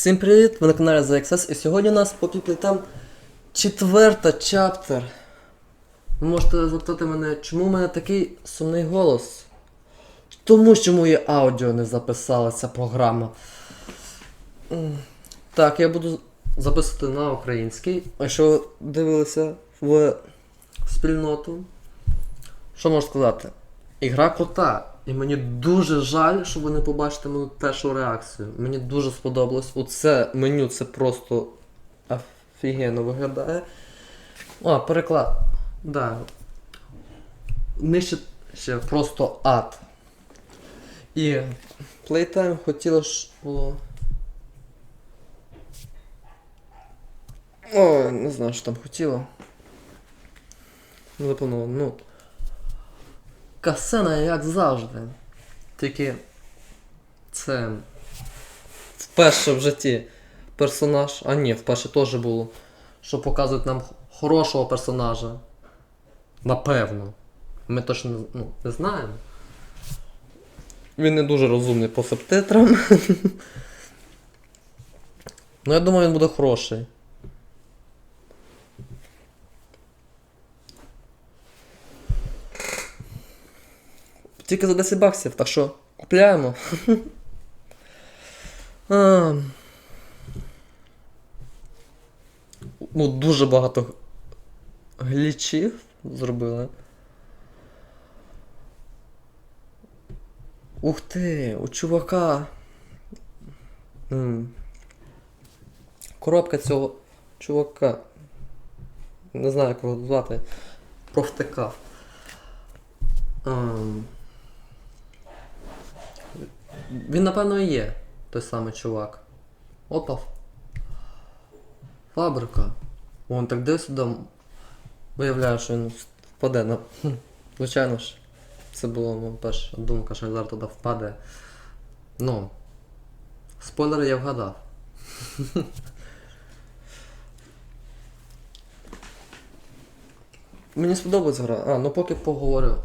Всім привіт! Ви на каналі ZXS і сьогодні у нас по піплітам четверта чаптер. Ви можете запитати мене, чому в мене такий сумний голос? Тому що моє аудіо не записала ця програма. Так, я буду записувати на український. А якщо ви дивилися в спільноту, що можу сказати? Ігра крута. І мені дуже жаль, що ви не побачите мою першу реакцію. Мені дуже сподобалось. Оце меню це просто офігенно виглядає. О, переклад. Да. Нижче ще просто ад. І Playtime хотіло ж було. О, не знаю, що там хотіло. Не заплановано. Ну. Касена, як завжди. Тільки це вперше в житті персонаж. А ні, вперше теж було. Що показують нам хорошого персонажа. Напевно. Ми точно ну, не знаємо. Він не дуже розумний по субтитрам. Ну, я думаю, він буде хороший. Тільки за 10 баксів, так що купляємо. Ну, дуже багато глічів зробили. Ух ти, у чувака. Коробка цього чувака. Не знаю, як його звати. Провтикав. Ем. Він, напевно, і є той самий чувак. Опа. Фабрика. Вон так дивись сюди. Виявляю, що він впаде на. Звичайно ж. Це була моя перша думка, що зараз туди впаде. Ну. Спойлери я вгадав. Мені сподобалась гра. А, ну поки поговорю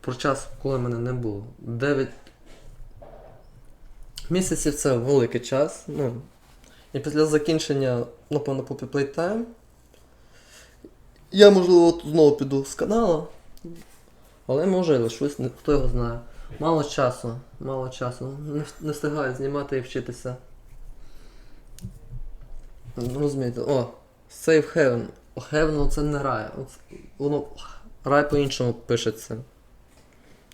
про час, коли мене не було. 9 місяців це великий час. Ну, і після закінчення, напевно, Poppy Playtime. Я, можливо, знову піду з каналу. Але може лишусь, хто його знає. Мало часу, мало часу. Не, встигаю знімати і вчитися. Розумієте, о, Save Heaven. Heaven це не рай. Воно рай по-іншому пишеться.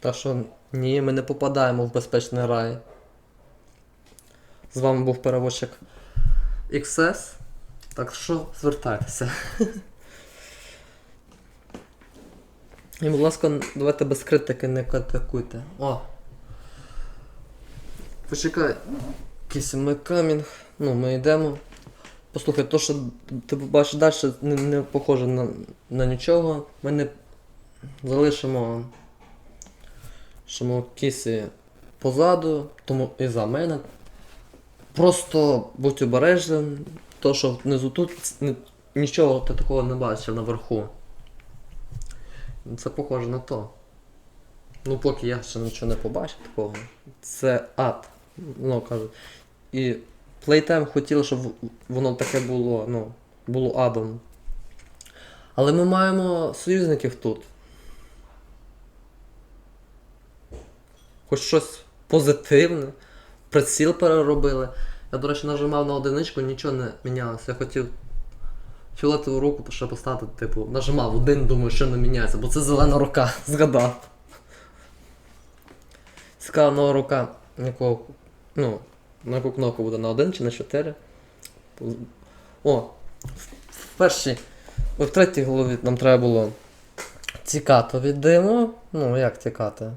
Так що ні, ми не попадаємо в безпечний рай. З вами був перевозчик XS. Так що звертайтеся. І, будь ласка, давайте без критики не критикуйте. О! Почекай. Якийсь ми камінг. Ну, ми йдемо. Послухай, то, що ти побачиш далі, не, не похоже на, на нічого. Ми не залишимо що кісі позаду, тому і за мене. Просто будь обережним, то що внизу тут нічого ти такого не бачив наверху. Це похоже на то. Ну, поки я ще нічого не побачив такого. Це ад. Ну, кажуть. І Playtime хотіло, щоб воно таке було, ну, було адом. Але ми маємо союзників тут. Хоч щось позитивне. Приціл переробили. Я, до речі, нажимав на одиничку, нічого не мінялося. Я хотів фіолетову руку ще поставити, типу, нажимав один, думаю, що не міняється, бо це зелена рука, згадав. Цікава нова рука, якого, ну, на яку кнопку буде на 1 чи на 4. О, в- першій, в третій голові нам треба було тікати від диму. Ну, як тікати?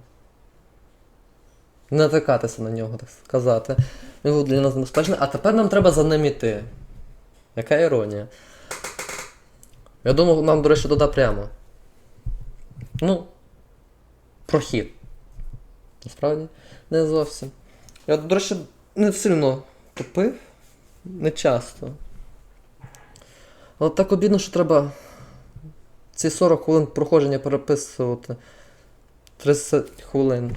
Натикатися на нього, так сказати. Він був для нас небезпечний, а тепер нам треба за ним іти. Яка іронія. Я думав, нам, до речі, туди прямо. Ну. Прохід. Насправді, не зовсім. Я, до речі, не сильно тупив. Не часто. Але так обідно, що треба ці 40 хвилин проходження переписувати. 30 хвилин.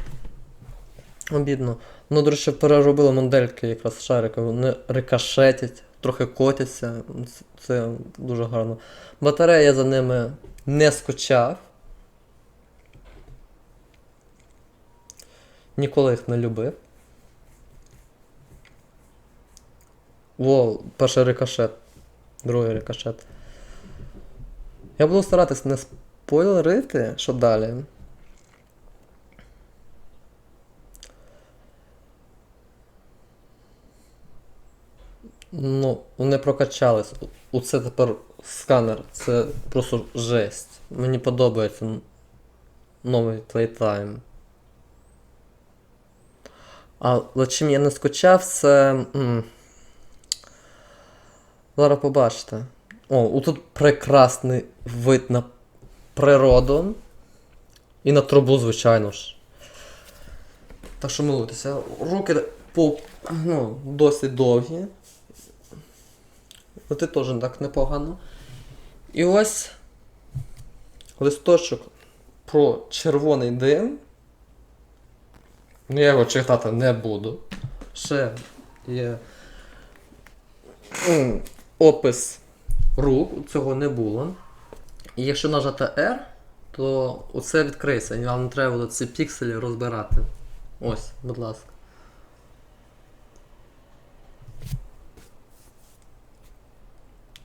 Обідно. Ну, до речі, переробили модельки якраз шарики, вони рикошетять, трохи котяться. Це- дуже гарно. Батарея за ними не скучав. Ніколи їх не любив. Во, перший рикошет. Другий рикошет. Я буду старатись не спойлерити, що далі. Ну, вони прокачались. Оце тепер сканер. Це просто жесть. Мені подобається новий Playtime. Але чим я не скучав, це. Зараз побачите. О, тут прекрасний вид на природу. І на трубу, звичайно ж. Так що милуйтеся. Руки по, ну, досить довгі. Оти теж так непогано. І ось листочок про червоний дим. Ну, я його читати не буду. Ще є опис рук, цього не було. І якщо нажати R, то оце відкриється, вам не треба буде ці пікселі розбирати. Ось, будь ласка.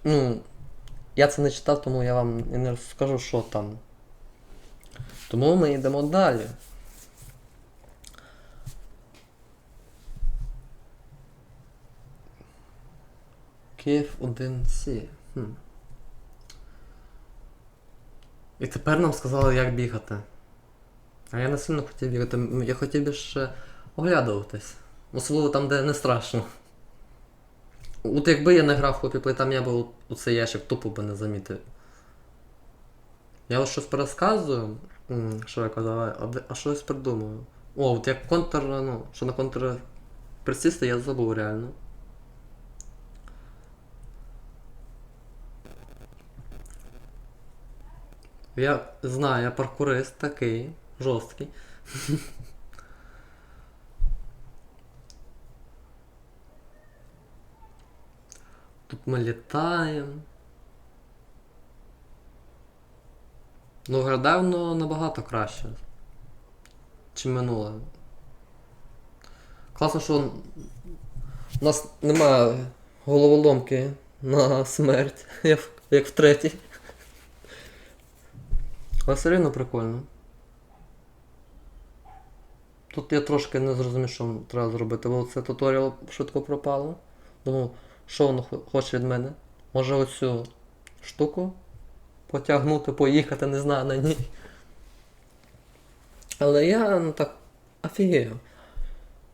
Ну, я це не читав, тому я вам і не розкажу, що там. Тому ми йдемо далі. Київ 1C. Хм. І тепер нам сказали, як бігати. А я не сильно хотів бігати, я хотів більше оглядуватись. Особливо там, де не страшно. От якби я не грав Play, там я би у цей ящик тупо би не замітив. Я ось щось пересказую, що я казав, а щось придумаю. О, от як контр, ну, що на контр присісти, я забув реально. Я знаю, я паркурист такий, жорсткий. Тут ми літаємо. Ну, воно набагато краще. Чим минуле. Класно, що у нас немає головоломки на смерть, як в третій. Але все рівно прикольно. Тут я трошки не зрозумів, що треба зробити, бо це туторіал швидко пропало. Думав, що воно хоче від мене? Може оцю штуку потягнути, поїхати, не знаю на ній. Але я ну так офігею.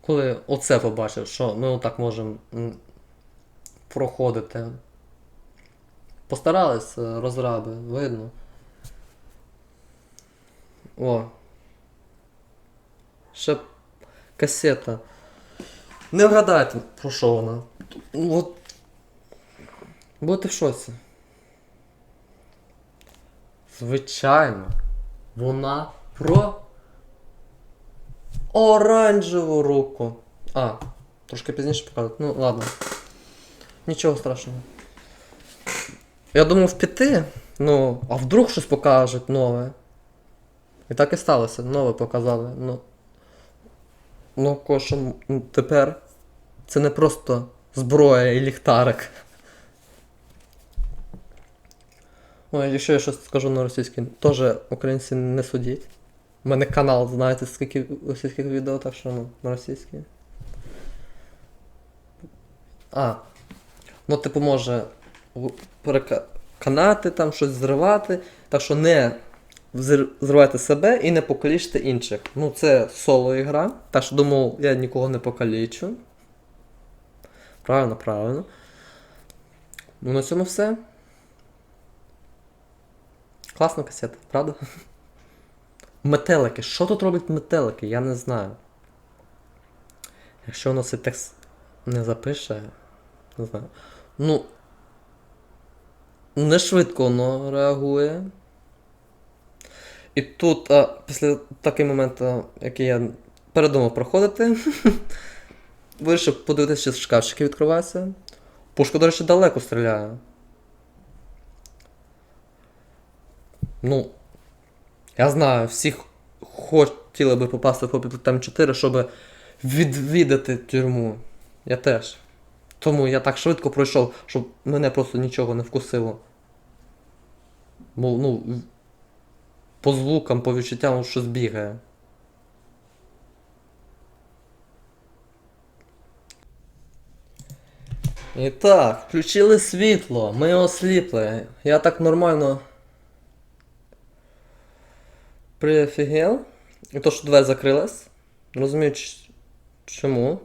Коли оце побачив, що ми отак можемо проходити. Постарались е, розраби, видно. О. Ще касета. Не вгадайте, про що вона. Ну, От. Будете в шоці. Звичайно. Вона про оранжеву руку. А, трошки пізніше покажуть. Ну, ладно. Нічого страшного. Я думав піти, ну, а вдруг щось покажуть нове. І так і сталося, нове показали. Ну, ну коша м, тепер це не просто зброя і ліхтарик. Ой, якщо я щось скажу на російській, теж українці не судіть. У мене канал, знаєте, скільки російських відео, так що ну, на російській. А. Ну, типу, може переконати там щось зривати. Так що не зривайте себе і не покалічте інших. Ну, це соло ігра. Так що думав, я нікого не покалічу. Правильно, правильно. Ну, на цьому все. Класна касета, правда? Метелики. Що тут роблять метелики? Я не знаю. Якщо воно цей текст не запише, не знаю. Ну. Не швидко воно реагує. І тут, а, після такий момент, а, який я передумав проходити. Вирішив подивитися, чи шкафчики відкриваються. Пушка, до речі, далеко стріляє. Ну. Я знаю, всі хотіли би попасти в Попіт 4, щоб відвідати тюрму. Я теж. Тому я так швидко пройшов, щоб мене просто нічого не вкусило. Мов, ну, по звукам, по відчуттям щось бігає. І так, включили світло, ми осліпли. Я так нормально. Прифігел. І то, що двері закрилась. Розумію, чому.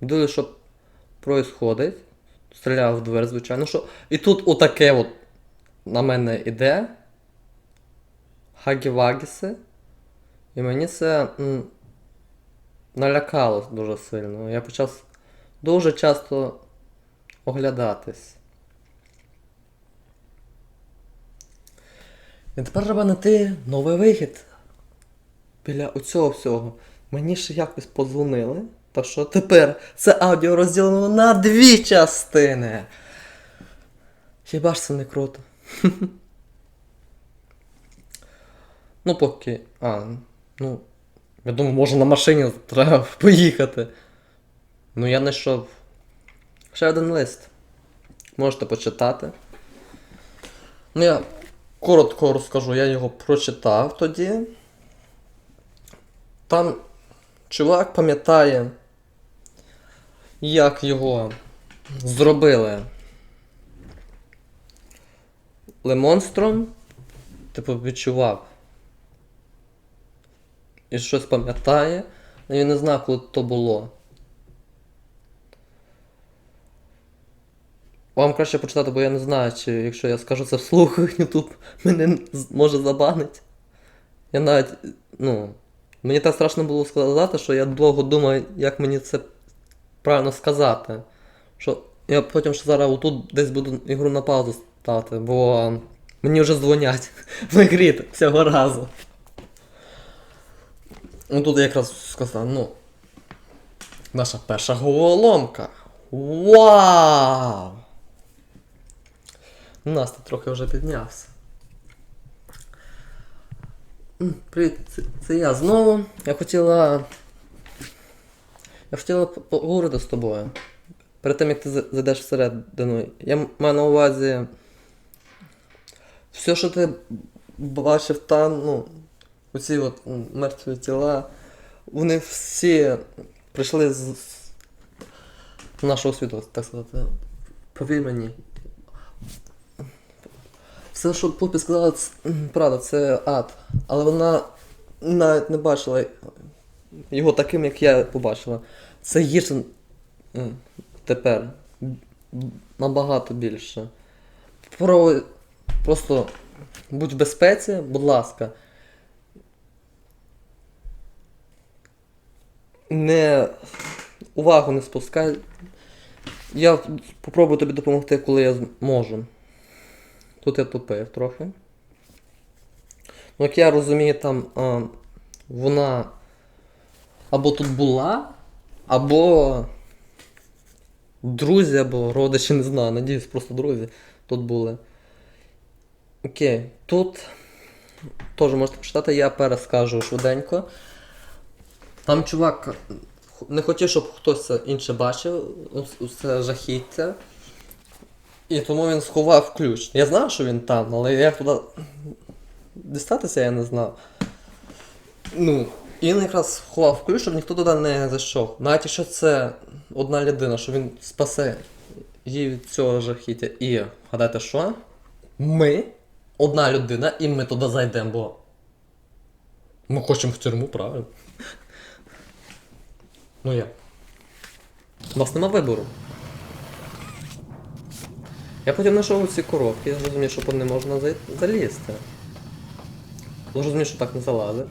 Дивлюсь, що происходить. Стріляв в двері, звичайно, що. І тут отаке от на мене іде. Хагі-вагіси. І мені це м, налякало дуже сильно. Я почав дуже часто оглядатись. І тепер треба знайти новий вихід. Біля оцього всього. Мені ще якось подзвонили. Так що тепер це аудіо розділено на дві частини. Хіба ж це не круто? ну поки. А, ну. Я думаю, може на машині треба поїхати. Ну я знайшов ще один лист. Можете почитати. Ну я коротко розкажу, я його прочитав тоді. Там чувак пам'ятає, як його зробили лемонстром, типу відчував. І щось пам'ятає, але він не знав, коли то було. Вам краще почитати, бо я не знаю, чи якщо я скажу це вслух, YouTube мене може забанить. Я навіть, ну, мені так страшно було сказати, що я довго думаю, як мені це правильно сказати. Що я потім ще зараз отут десь буду ігру на паузу ставити, бо мені вже дзвонять в ігрі цього разу. Ну тут я якраз сказав, ну. Наша перша головоломка. Вау! Настя трохи вже піднявся. Привіт, це, це я знову. Я хотіла. Я хотіла поговорити з тобою. Перед тим як ти зайдеш всередину. Я маю на увазі. Все, що ти бачив там, ну, оці от мертві тіла, вони всі прийшли з нашого світу, так сказати. Повір мені. Все, що Попі сказала, це, правда, це ад. Але вона навіть не бачила його таким, як я побачила. Це гірше тепер. Набагато більше. Про... Просто будь в безпеці, будь ласка. Не увагу не спускай. Я попробую тобі допомогти, коли я зможу. Тут я тупив трохи. Ну, як я розумію, там а, вона або тут була, або друзі, або родичі, не знаю, надіюсь, просто друзі тут були. Окей, тут теж можете почитати, я перескажу швиденько. Там чувак не хотів, щоб хтось інше бачив, це жахіття. І тому він сховав ключ. Я знав, що він там, але як туди дістатися, я не знав. Ну, і він якраз сховав ключ, щоб ніхто туди не зайшов. Навіть якщо це одна людина, що він спасе її від цього жахіття. І гадайте що? Ми, одна людина, і ми туди зайдемо, бо. Ми хочемо в тюрму, правильно? Ну як? У нас нема вибору. Я потім знайшов ці коробки, я зрозумів, що по ним можна залізти. Зрозумів, що так не залазить.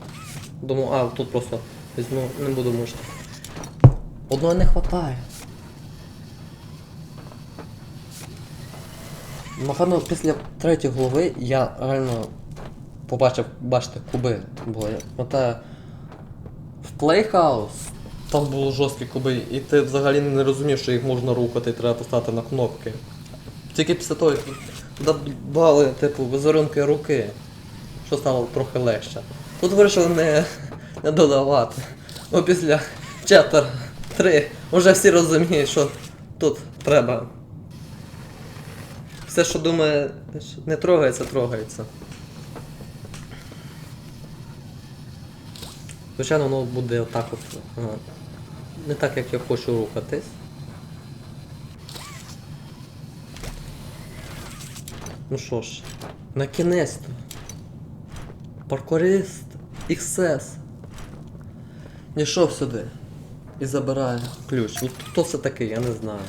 Думаю, а, тут просто візьму, не буду мучити. Одного не вистачає. Напевно, після третьої голови я реально побачив, бачите, куби. Бо я В Playhouse там було жорсткі куби, і ти взагалі не розумів, що їх можна рухати, і треба поставити на кнопки. Тільки після того, як додавали, типу, візерунки руки, що стало трохи легше. Тут вирішили не, не додавати. Бо після Chapter 3 вже всі розуміють, що тут треба. Все, що думає, не трогається, трогається. Звичайно, воно буде отак от. Не так, як я хочу рухатись. Ну що ж, на кінець-то. Паркурист XS. Дійшов сюди. І забирає ключ. Ну хто це такий, я не знаю.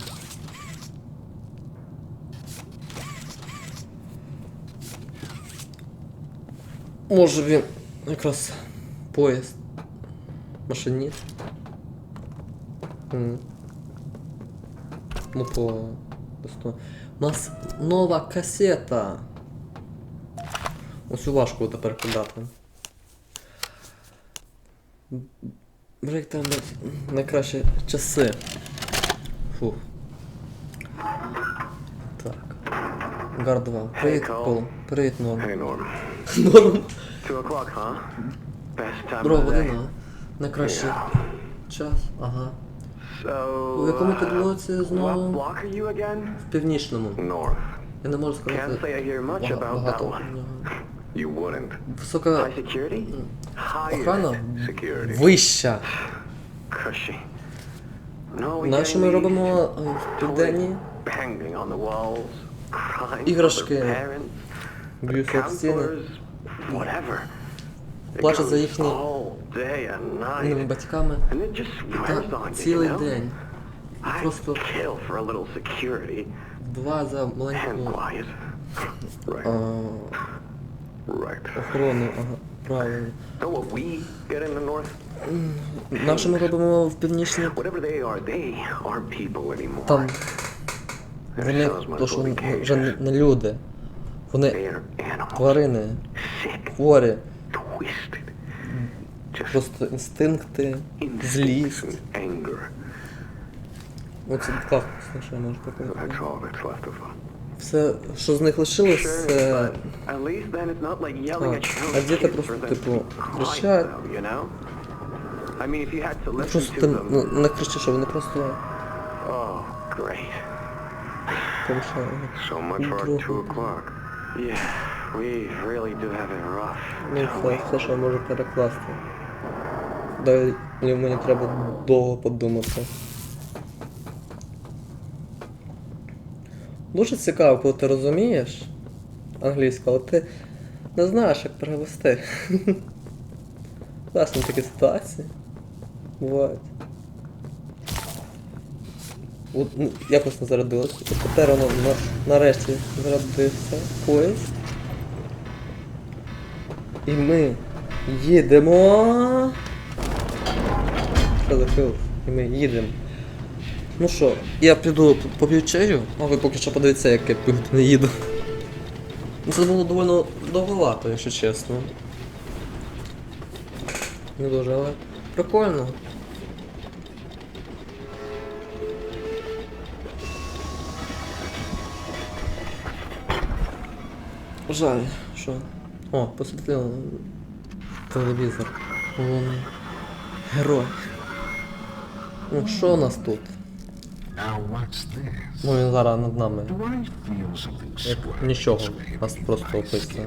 Може він якраз поїзд. Машиніст. Ну по. Просто- У нас нова касета. Ось важко тепер кидати. Брейктайм найкращі часи. Фух. Так. Гар 2. Привіт, Пол. Привіт, Норм. Норм. Друга година. Найкращий час. Ага. В якому ти uh, what знову? В північному. Я не можу сказати багато. Висока охрана вища. Cushy. No, we На що ми робимо е, в південні? Іграшки. Б'ються об стіни. Плачуть за їхні- night. батьками. Та цілий день. Просто kill for a little security два за маленьку охорону. Ага, правильно. На що ми робимо в північній? Там вони то, що вже не- люди. Вони тварини, хворі, просто інстинкти, злість. Оце класно, що я можу показати. Все, що з них лишилось, це А, а діти просто, типу, кричать. просто ти ну, не кричиш, що вони просто oh, rough. Ну все, все, що я можу перекласти. Далі мені треба довго подумати. Дуже цікаво, коли ти розумієш англійську, але ти не знаєш, як перевести. Класні такі ситуації. Бувають. От, ну, якось не зарядилося. От тепер воно на, нарешті зарядився поїзд. І ми їдемо. Що? І ми їдемо. Ну що, я піду поп'ю чаю, а ви поки що подивіться, як я півгодини їду. Ну, Це було доволі довговато, якщо чесно. Не дуже, але прикольно. Жаль, що. О, посвітлили телевізор. Головний герой. Ну, що у нас тут? Ну він зараз над нами. Як нічого. Нас просто описує.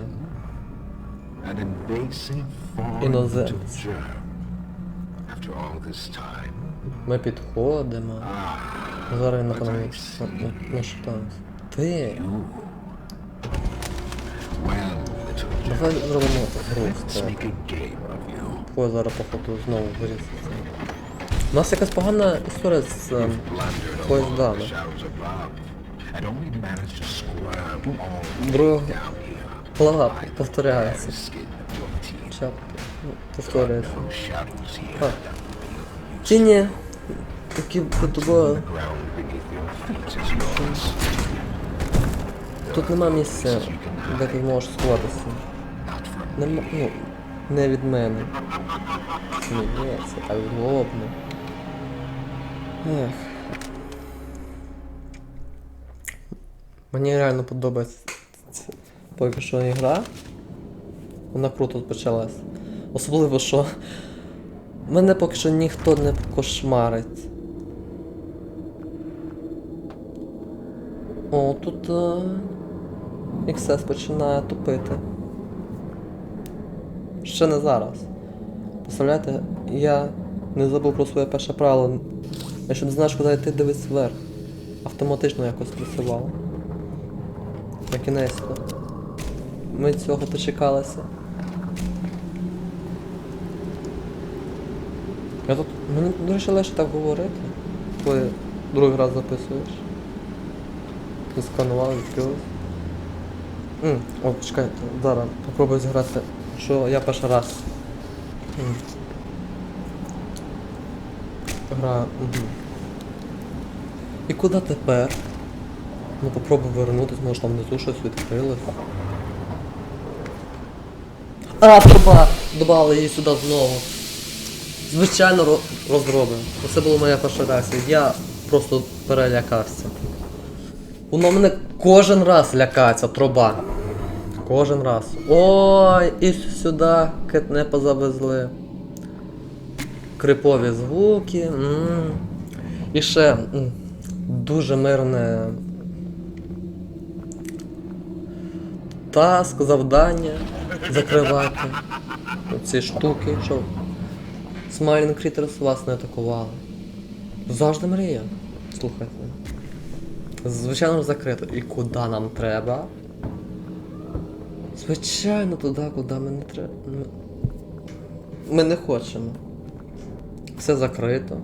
Іноземець. Ми підходимо. ah, Зараз він напевно нашатається. Ти. Давай зробимо гру. Ой, зараз походу знову вирізати. У нас якась погана історія з ем, Blundered поїздами. Друга глава повторяється. Чап ну, повторюється. You Тіні, які під тобою. Тут нема місця, де ти можеш сховатися. Нема, ну, Не від мене. Сміється, так злобно. Ех. Мені реально подобається поки що ігра. Вона круто почалась. Особливо, що мене поки що ніхто не кошмарить. О, тут е, XS починає тупити. Ще не зараз. Представляєте, я не забув про своє перше правило. Якщо не знаєш, куди йти, дивись вверх. Автоматично якось працювало. На кінець. Ми цього дочекалися. Я тут. Мені, речі, легше так говорити, коли другий раз записуєш. Ти сканував, відкрилось. О, чекайте, зараз попробую зіграти, що я перший раз. М. Гра. Угу. І куди тепер? Ну попробуй вернутись, може там внизу щось відкрилось. А, труба! Добавили її сюди знову. Звичайно ро- розробимо. Це була моя перша реакція. Я просто перелякався. Воно мене кожен раз лякається, труба. Кожен раз. Ой, і сюди кетнепа завезли. Крипові звуки. І ще дуже мирне. Таск, завдання закривати. Ці штуки, що Smiling Critters вас не атакували. Завжди мрія. Слухайте. Звичайно закрито. І куди нам треба? Звичайно, туди, куди ми не треба. Ми не хочемо. Все закрито.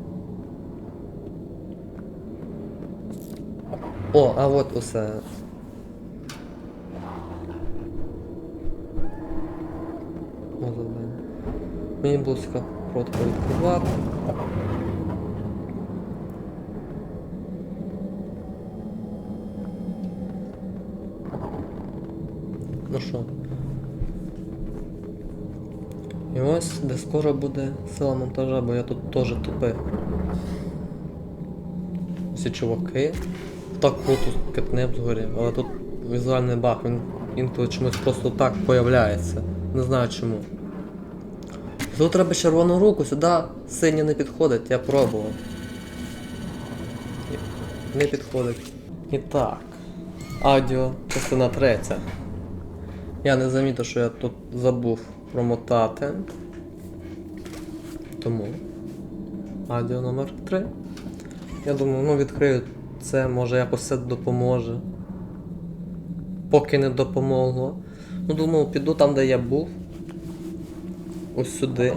О, а от усе. Завдання. Мені було цікаво просто відкривати. Ну що? І де скоро буде сила монтажа, бо я тут теж тупив. Всі чуваки. Так круто кетнеп згорів, але тут візуальний баг, він інколи чомусь просто так появляється. Не знаю чому. Тут треба червону руку, сюди синя не підходить, я пробував. Не підходить. І так. Аудіо, частина третя. Я не замітив, що я тут забув промотати. Тому. Аудіо номер 3. Я думаю, ну відкрию це, може якось це допоможе. Поки не допомогло. Ну думав, піду там, де я був. Ось сюди.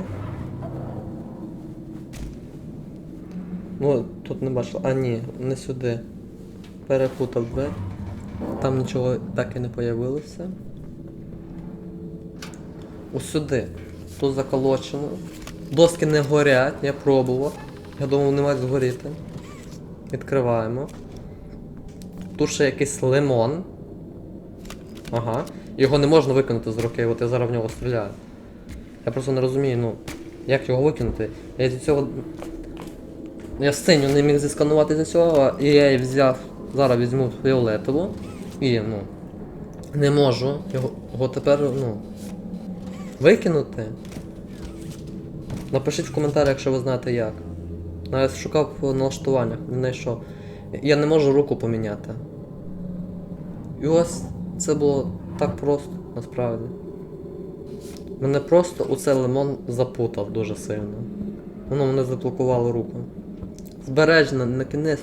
Ну, тут не бачив. А ні, не сюди. Перепутав двері. Там нічого так і не появилося. Ось сюди. Тут заколочено. Доски не горять, я пробував. Я думав, не мають згоріти. Відкриваємо. Тут ще якийсь лимон. Ага. Його не можна викинути з руки, от я зараз в нього стріляю. Я просто не розумію, ну, як його викинути. Я зі цього. Я синю не міг зісканувати зі цього, і я її взяв. Зараз візьму фіолетову. І, ну. Не можу його, його тепер, ну. Викинути. Напишіть в коментарях, якщо ви знаєте як. Навіть шукав по налаштуваннях, не знайшов. Я не можу руку поміняти. І ось це було так просто, насправді. Мене просто у цей лимон запутав дуже сильно. Воно мене заблокувало руку. Збережена, на кінець.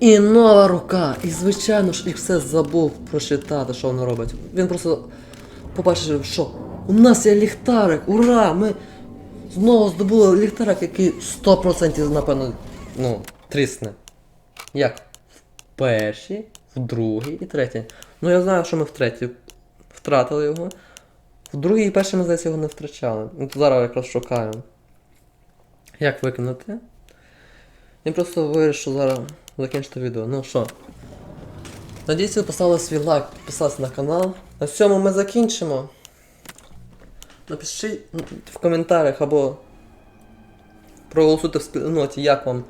І нова рука! І звичайно ж, і все забув прочитати, що воно робить. Він просто побачив, що у нас є ліхтарик, ура! Ми знову здобули ліхтарик, який 100% напевно, ну, трісне. Як? В першій, в другій і третій. Ну я знаю, що ми в третій втратили його. В другій і першій ми, здається, його не втрачали. Ну то зараз якраз шукаю. Як викинути? Я просто вирішив зараз закінчити відео. Ну що? Надіюсь, ви поставили свій лайк, підписалися на канал. На цьому ми закінчимо. Напишіть в коментарях або проголосуйте в спільноті, як вам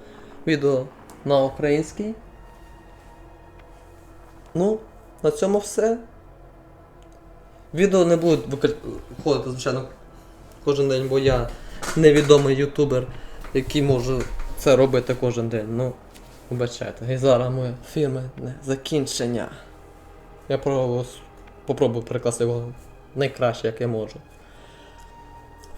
відео на українській. Ну, на цьому все. Відео не будуть виходити, звичайно, кожен день, бо я невідомий ютубер, який може це робити кожен день. Ну, вибачайте. І зараз моє фірменне закінчення. Я пробую, попробую перекласти його найкраще, як я можу.